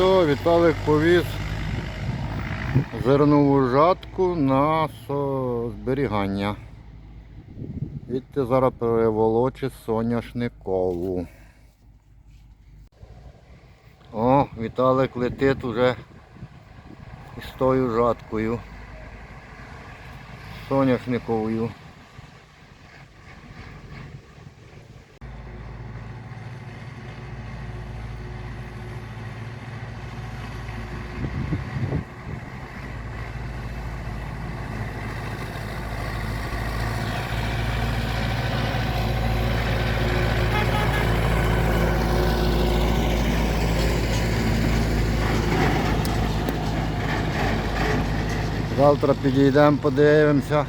Все, Віталик повіз зернову жатку на зберігання. Відти зараз переволочить соняшникову. О, Віталик летить уже із тою жаткою. Соняшниковою. Завтра підійдемо, подивимося,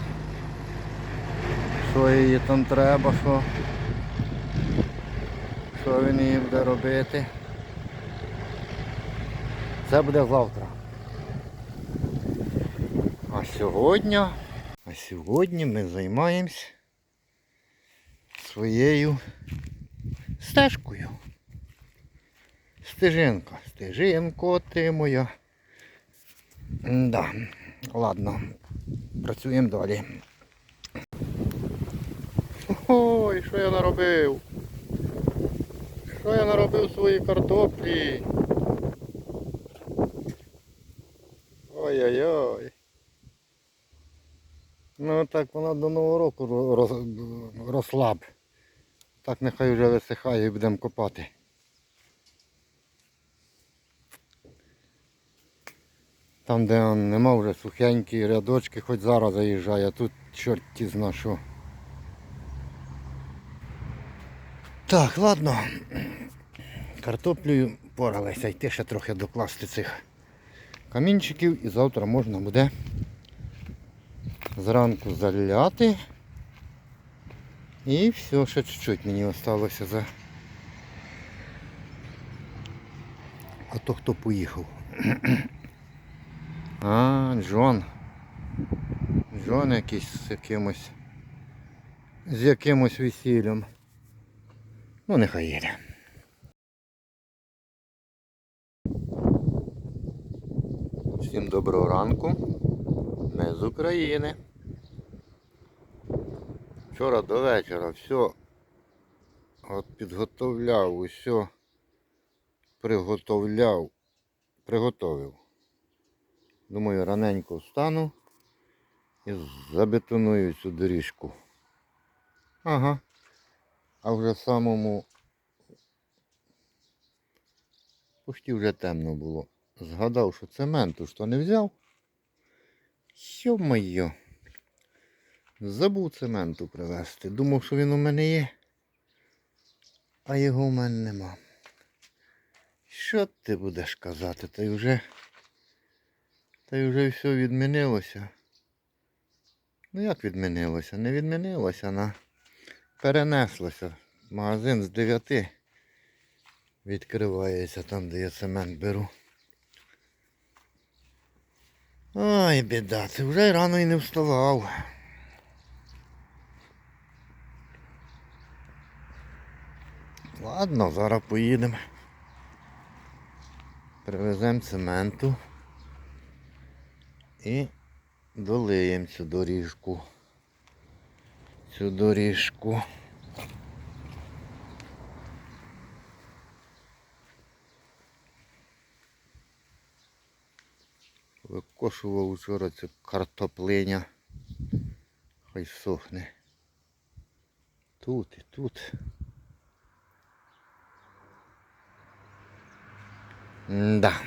що їй там треба, що, що він її буде робити. Це буде завтра. А сьогодні, а сьогодні ми займаємось своєю стежкою. Стежинка. Стежинко ти моя. Да. Ладно, працюємо далі. Ой, що я наробив? Що я наробив в своїй картоплі? Ой-ой-ой. Ну так вона до Нового року роз- росла б. Так нехай вже висихає і будемо копати. Там, де он, нема вже сухенькі рядочки, хоч зараз заїжджає, а тут зна що. Так, ладно. Картоплею поралися, йти ще трохи докласти цих камінчиків і завтра можна буде зранку заляти. І все, ще чуть-чуть мені залишилося за. А то хто поїхав. А, Джон. Джон якийсь з якимось. З якимось весіллям. Ну, нехай їде. Всім доброго ранку. Ми з України. Вчора до вечора все от підготовляв, усе приготовляв, приготовив. Думаю, раненько встану і забетоную цю доріжку. Ага. А вже самому почти вже темно було. Згадав, що цементу що не взяв. Йо-моє. Забув цементу привезти. Думав, що він у мене є. А його у мене нема. Що ти будеш казати? Та й вже та й вже все відмінилося. Ну як відмінилося? Не відмінилося, на перенеслося. Магазин з 9 відкривається там, де я цемент беру. Ой, біда, це вже рано і не вставав. Ладно, зараз поїдемо. Привеземо цементу і долиємо цю доріжку. Цю доріжку. Викошував вчора цю картоплиня. Хай сохне. Тут і тут. Да.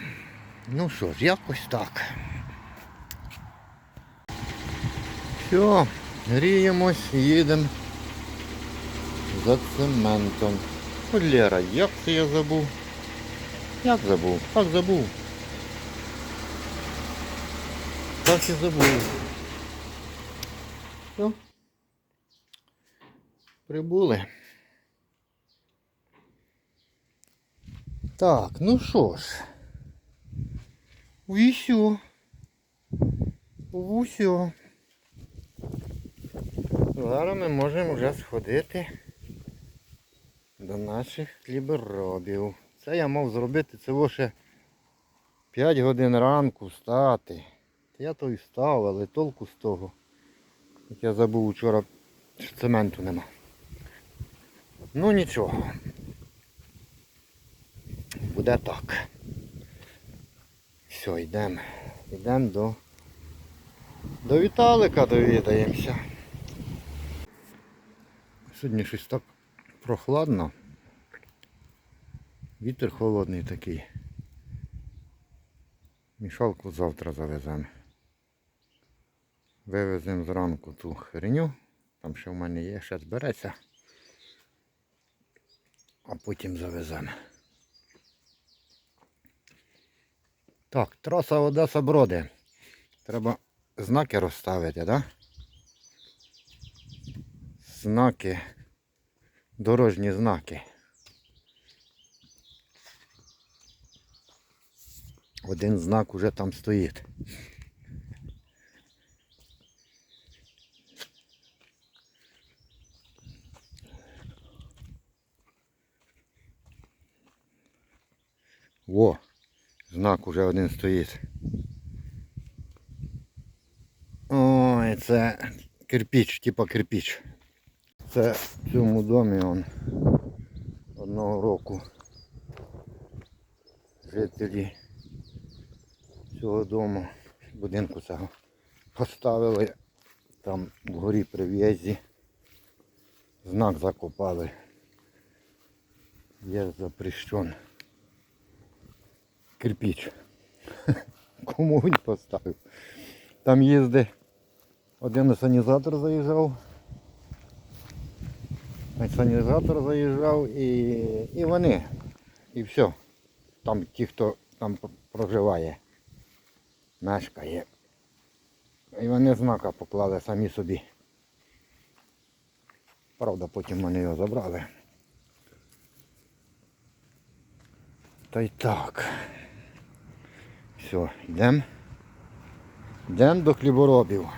Ну що ж, якось так. Все, гріємось, їдемо за цементом. Холера, як це я забув? Як забув? Як забув? Так і забув. Все. Прибули. Так, ну що ж. Усьо. Усьо. Зараз ми можемо вже сходити до наших хліборобів. Це я мав зробити це ще 5 годин ранку встати. Я то і встав, але толку з того. Як я забув вчора, що цементу нема. Ну нічого. Буде так. Все, йдемо. Йдемо до, до Віталика довідаємося. Сьогодні щось так прохладно. Вітер холодний такий. Мішалку завтра завеземо. Вивеземо зранку ту херню. Там ще в мене є, ще збереться. А потім завеземо. Так, траса Одеса Броди. Треба знаки розставити, так? Да? Знаки. Дорожні знаки. Один знак уже там стоїть. Во, знак уже один стоїть. Ой, це кирпіч, типа кирпіч. Це в цьому домі он одного року жителі цього дому, будинку цього поставили там вгорі при в'їзді. Знак закопали. Є запрещен. Кирпіч. Кому він поставив? Там їздить один асанізатор заїжджав. Санізатор заїжджав і, і вони. І все. Там ті, хто там проживає, мешкає. І вони знака поклали самі собі. Правда, потім вони його забрали. Та й так. Все, йдемо. Йдемо до хліборобів.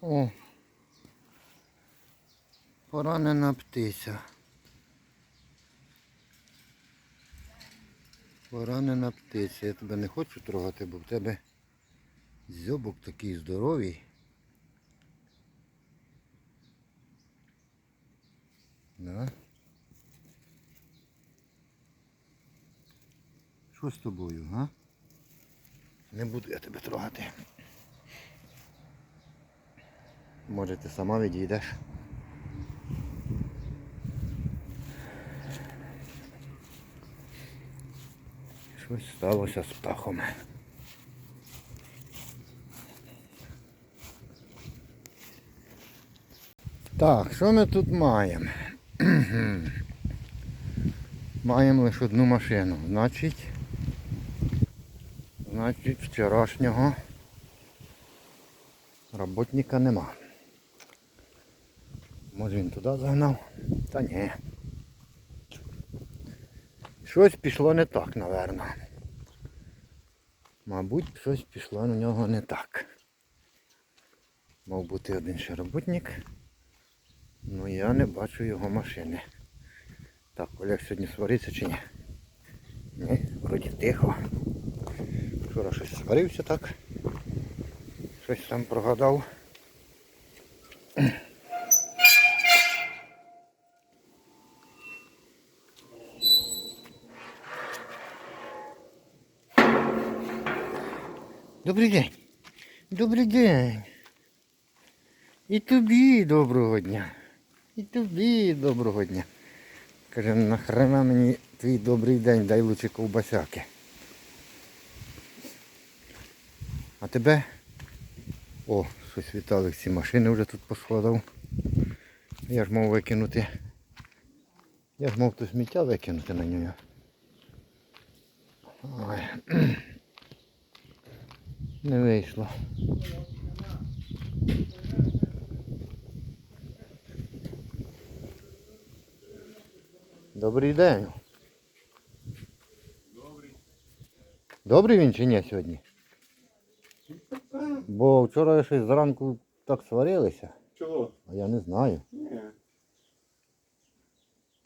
О, поранена птиця. Поранена птиця. Я тебе не хочу трогати, бо в тебе зьобок такий здоровий. Да? Що з тобою, га? Не буду я тебе трогати. Може ти сама відійдеш? Щось сталося з птахом. Так, що ми тут маємо? маємо лише одну машину. Значить, значить вчорашнього роботника нема. Може він туди загнав? Та ні. Щось пішло не так, напевно. Мабуть, щось пішло на нього не так. Мав бути один ще роботник. Ну я не бачу його машини. Так, Олег сьогодні свариться чи ні? Ні, вроді тихо. Вчора щось сварився так. Щось там прогадав. Добрий день. Добрий день. І тобі доброго дня. І тобі доброго дня. Каже, нахрена мені твій добрий день, дай лучше ковбасяки. А тебе? О, щось Віталик ці машини вже тут посходив. Я ж мав викинути. Я ж мав то сміття викинути на нього. Не вийшло. Добрий день. Добрий. Добрий він чи ні сьогодні? Бо вчора щось зранку так сварилися, Чого? а я не знаю. Ні.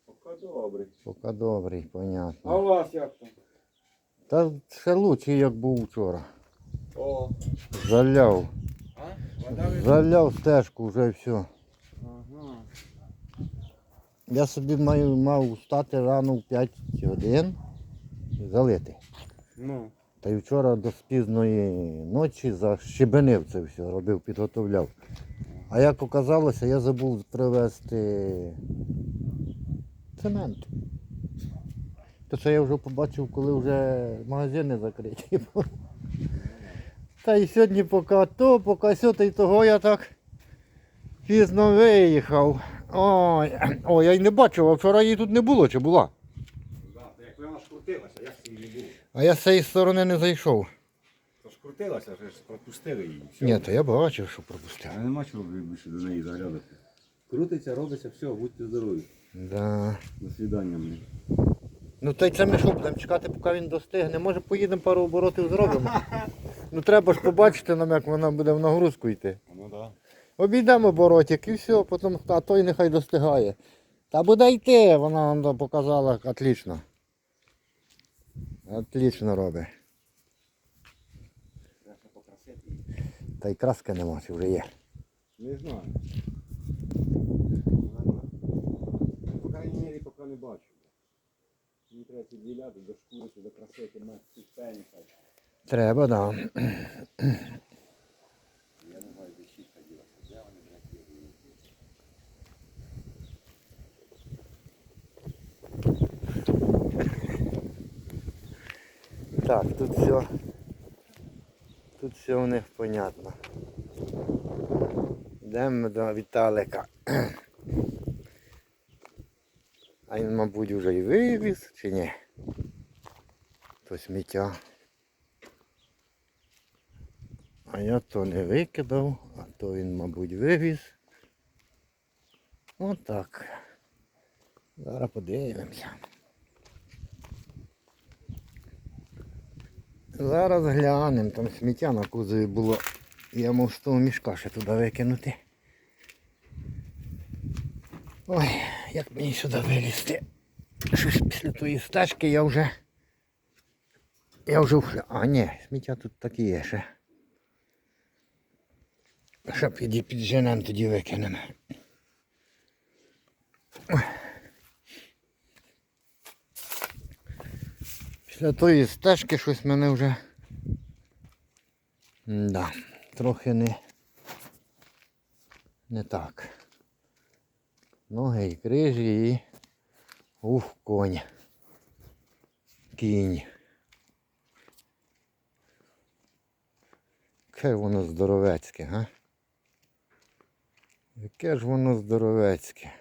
Поки добрий. Поки добрий, понятно. А у вас як там? Та ще лучше, як був вчора. О, Заляв. а? Вода. Заляв стежку вже все. Ага. Я собі маю, мав встати рано в 5 годин і залити. Ну. Та й вчора до пізної ночі защебенив це все, робив, підготовляв. А як оказалося, я забув привезти цемент. То це я вже побачив, коли вже магазини закриті. Та й сьогодні поки то, поки сьо, та й того я так пізно виїхав. Ой, ой, я й не бачив, а вчора її тут не було, чи була? Як вона ж крутилася, як її не було? А я з цієї сторони не зайшов. То ж крутилася, вже ж пропустили її. Все. Ні, то я бачив, що пропустив. А нема чого більше до неї заглядати. Крутиться, робиться, все, будьте здорові. Да. До свидання мені. Ну та й це ми що будемо чекати, поки він достигне. Може поїдемо пару оборотів зробимо. Ну треба ж побачити нам, як вона буде в нагрузку йти. Ну да. Обійдемо оборотик і все, потім а той нехай достигає. Та буде йти, вона нам показала отлично. Отлично робить. Та й краски нема, чи вже є. Не знаю. По крайній мірі поки не бачу. Мені треба ці діляти, до шкурити, до красити, мати пені. Треба, так. Да. Так, тут все. Тут все у них понятно. Йдемо до Віталика. А він, мабуть, вже і вивіз, чи ні? То сміття. Я то не викидав, а то він, мабуть, вивіз. Отак. Зараз подивимося. Зараз глянемо, там сміття на кузові було. Я мав з того мішка ще туди викинути. Ой, як мені сюди вилізти. Щось після тої стежки я вже. Я вже. А, ні, сміття тут так і є ще. Ще піді підженемо, тоді викинемо. Після тої стежки щось мене вже. Да, трохи не. Не так. Ноги і крижі і ух, конь. Кінь. Яке воно здоровецьке, га? Яке ж воно здоровецьке.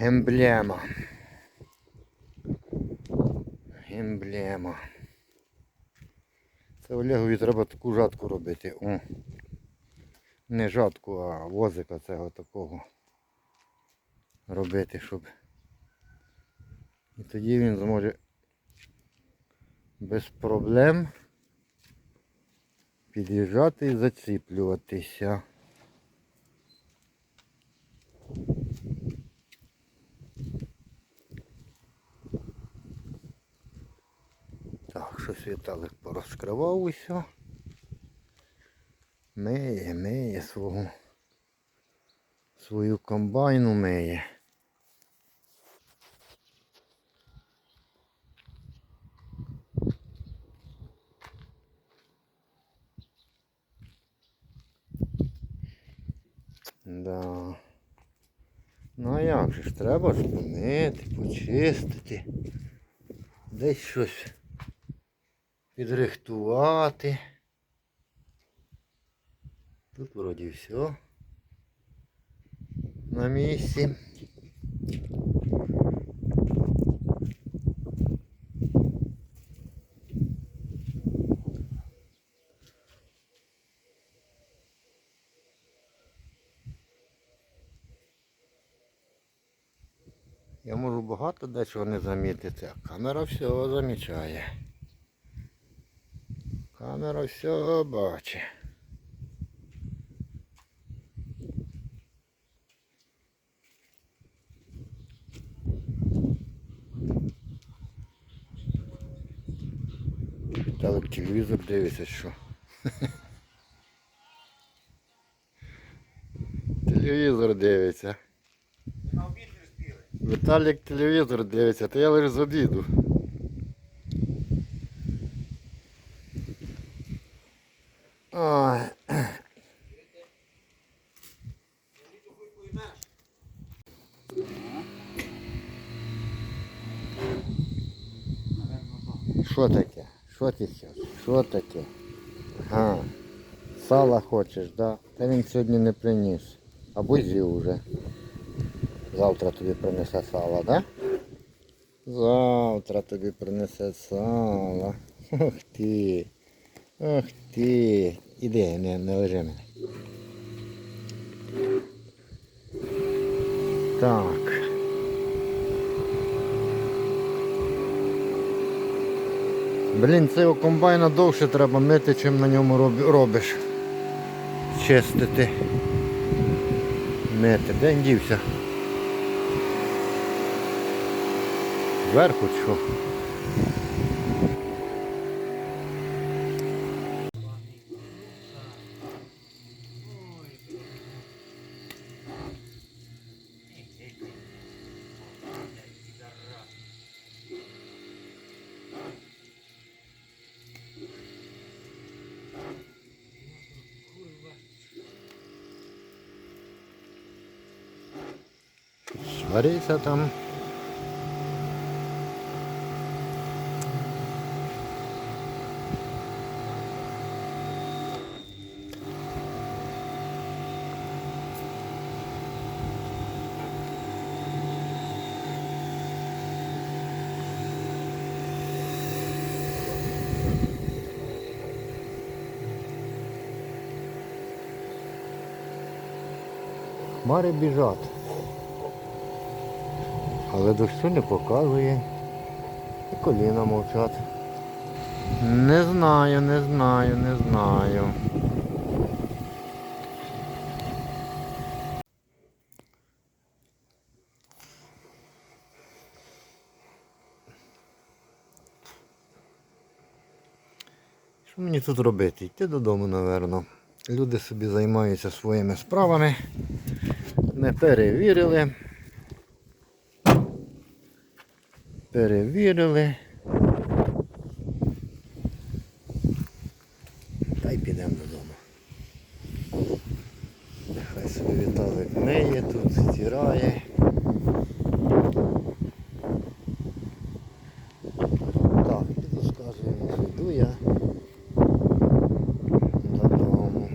Емблема. Емблема. Це Олегові треба таку жатку робити. О. Не жатку, а возика цього такого робити, щоб. І тоді він зможе без проблем під'їжджати і заціплюватися. Так, щось Віталик порозкривав усе. Миє, миє свого. Свою комбайну миє. Да. Ну а як же ж треба ж помити, почистити. Десь щось підрихтувати. Тут вроді все на місці. Я можу багато дечого не замітити, а камера всього замічає. Камера всього бачить. Так, телевізор дивиться, що. телевізор дивиться. Віталік телевізор дивиться, то я лише з обіду. Ой. Що таке? Що ти зараз? Що таке? Ага. Сала хочеш, да? Та він сьогодні не приніс. Або з'їв уже. Завтра тобі принесе сало, да? Завтра тобі принесе сало. Ох ти. Ох ти. Іди, не, не лежи мене. Так. Блін, цього комбайна довше треба мити, чим на ньому робиш. Чистити. Мити. Де він дівся? Зверху що? Сварися там. Хмари біжать. Але дощу не показує. І коліна мовчать. Не знаю, не знаю, не знаю. Що мені тут робити? Йти додому, напевно. Люди собі займаються своїми справами. Не перевірили. Перевірили. Та й підемо додому. Нехай собі Віталик миє тут, стирає. Так, піду скажу йому, що йду я додому.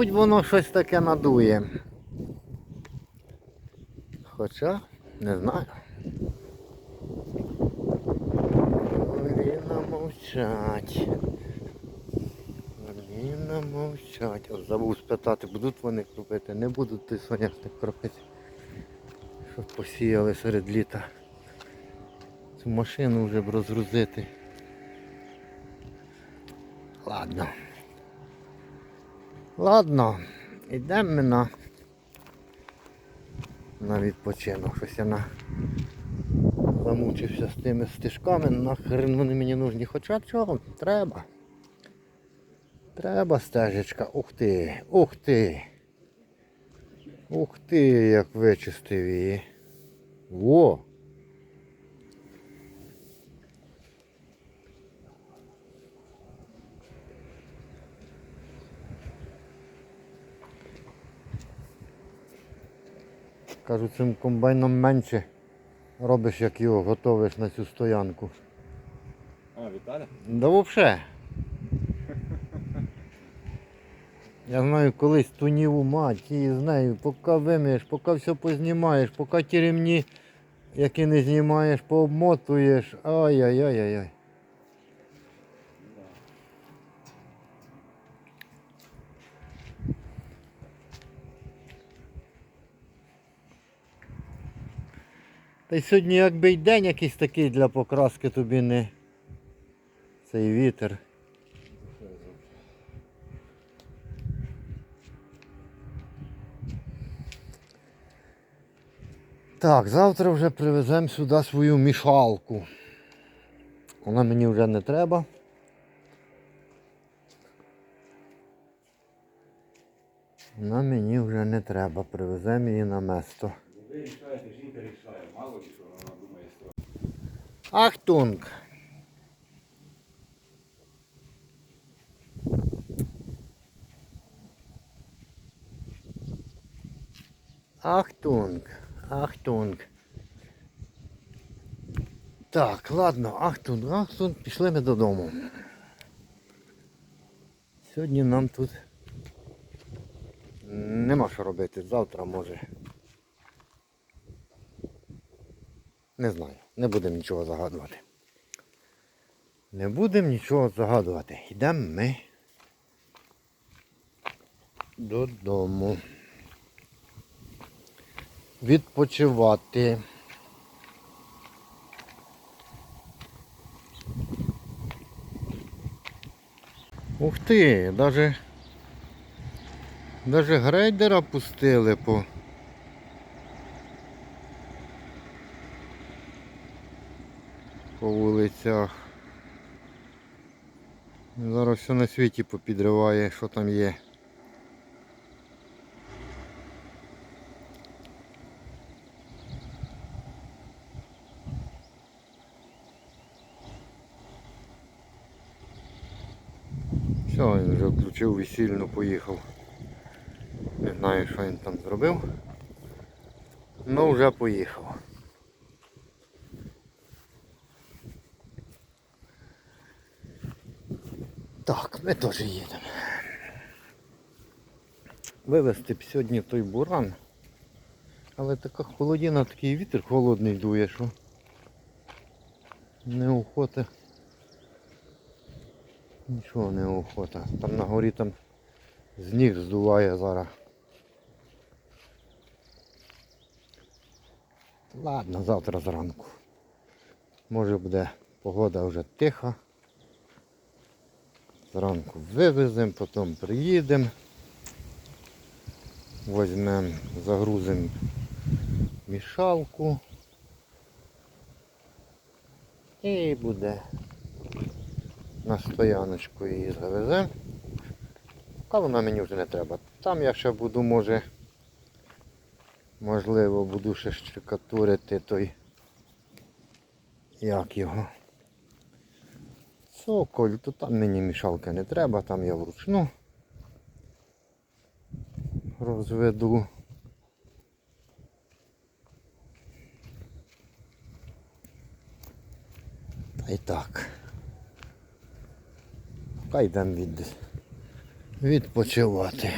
Мабуть, воно щось таке надує. Хоча не знаю. Коліна мовчать. Коліна мовчать. От забув спитати, будуть вони кропити, не будуть той соняшник кропити. Щоб посіяли серед літа. Цю машину вже б розгрузити. Ладно. Ладно, йдемо ми на на відпочинок. Щось я на... замучився з тими стежками, нахрен вони мені нужні. Хоча чого, треба. Треба стежечка. Ух ти, ух ти. Ух ти, як вичистив її. Во! Кажу, цим комбайном менше робиш, як його готовиш на цю стоянку. А, Віталя? Да взагалі. Я знаю, колись ту ніву мать, і з нею, поки вимієш, поки все познімаєш, поки ті ремні, які не знімаєш, пообмотуєш. Ай-яй-яй-яй. Та й сьогодні якби й день якийсь такий для покраски тобі не цей вітер. Так, завтра вже привеземо сюди свою мішалку. Вона мені вже не треба. Вона мені вже не треба, привеземо її на место. Ви жінка рішає, мало ли вона думає що. Ахтунг! Ахтунг, Ахтунг. Так, ладно, Ахтунг, Ахтунг, пішли ми додому. Сьогодні нам тут нема що робити. Завтра може. Не знаю, не будемо нічого загадувати. Не будемо нічого загадувати. Йдемо ми додому. Відпочивати. Ух ти, даже грейдера пустили по. По. Зараз все на світі попідриває, що там є. Все, він вже включив весільну, поїхав. Не знаю, що він там зробив. Ну вже поїхав. Так, ми теж їдемо. Вивезти б сьогодні той буран. Але така холодина, такий вітер холодний дує, що неохота. Нічого не охота. Там на горі там зніг здуває зараз. Ладно, завтра зранку. Може буде погода вже тиха. Зранку вивеземо, потім приїдемо. Візьмемо, загрузимо мішалку. І буде на стояночку її завеземо. А вона мені вже не треба. Там я ще буду, може, можливо, буду ще штукатурити той, як його. Соколь, то там мені мішалки не треба, там я вручну розведу. Та й так. Хай йдемо від... відпочивати.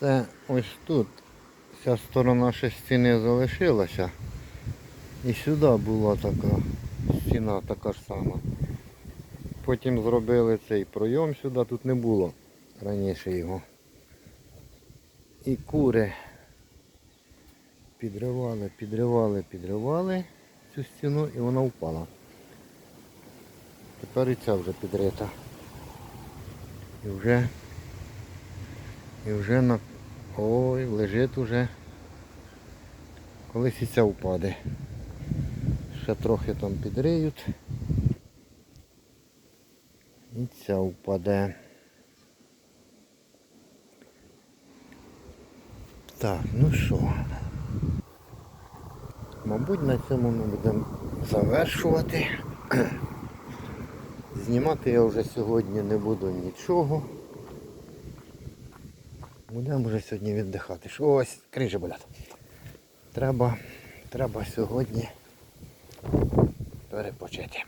Це ось тут. Ця сторона ще стіни залишилася. І сюди була така стіна така ж сама. Потім зробили цей пройом сюди, тут не було раніше його. І кури підривали, підривали, підривали цю стіну і вона впала. Тепер і ця вже підрита. І вже і вже на... Ой, лежить уже. Колись і ця впаде. Ще трохи там підриють. І ця впаде. Так, ну що. Мабуть, на цьому ми будемо завершувати. Знімати я вже сьогодні не буду нічого. Будемо вже сьогодні віддихати. Що ось крижі болять. Треба, треба сьогодні перепочити.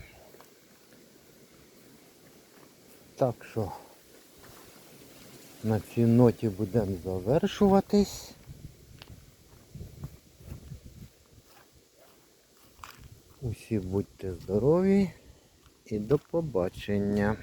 Так що на цій ноті будемо завершуватись. Усі будьте здорові і до побачення.